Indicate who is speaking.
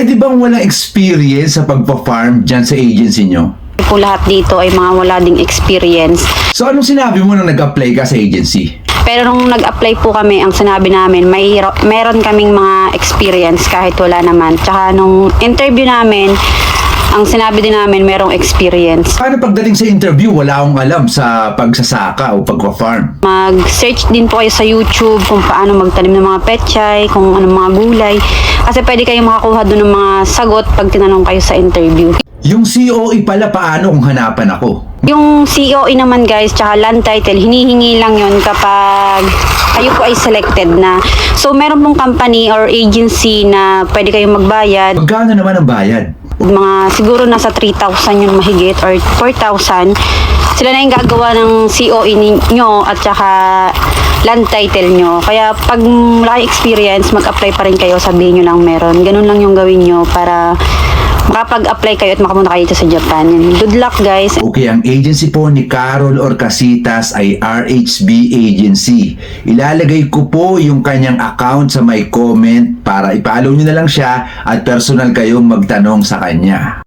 Speaker 1: Pwede bang walang experience sa pagpa-farm dyan sa agency nyo?
Speaker 2: po lahat dito ay mga wala ding experience.
Speaker 1: So anong sinabi mo nung nag-apply ka sa agency?
Speaker 2: Pero nung nag-apply po kami, ang sinabi namin, may meron kaming mga experience kahit wala naman. Tsaka nung interview namin, ang sinabi din namin, merong experience.
Speaker 1: Paano pagdating sa interview, wala akong alam sa pagsasaka o pagpa-farm?
Speaker 2: Mag-search din po kayo sa YouTube kung paano magtanim ng mga petchay, kung anong mga gulay. Kasi pwede kayong makakuha doon ng mga sagot pag tinanong kayo sa interview.
Speaker 1: Yung COE pala, paano kung hanapan ako?
Speaker 2: Yung COE naman guys, tsaka land title, hinihingi lang yon kapag kayo po ay selected na. So meron pong company or agency na pwede kayong magbayad.
Speaker 1: Magkano naman ang bayad?
Speaker 2: Mga siguro nasa 3,000 yung mahigit or 4,000. Sila na yung gagawa ng COE ninyo at saka land title nyo. Kaya pag wala experience, mag-apply pa rin kayo, sabihin nyo lang meron. Ganun lang yung gawin nyo para makapag-apply kayo at makapunta kayo sa Japan. Good luck guys!
Speaker 1: Okay, ang agency po ni Carol Orcasitas ay RHB Agency. Ilalagay ko po yung kanyang account sa may comment para ipalo nyo na lang siya at personal kayong magtanong sa kanya.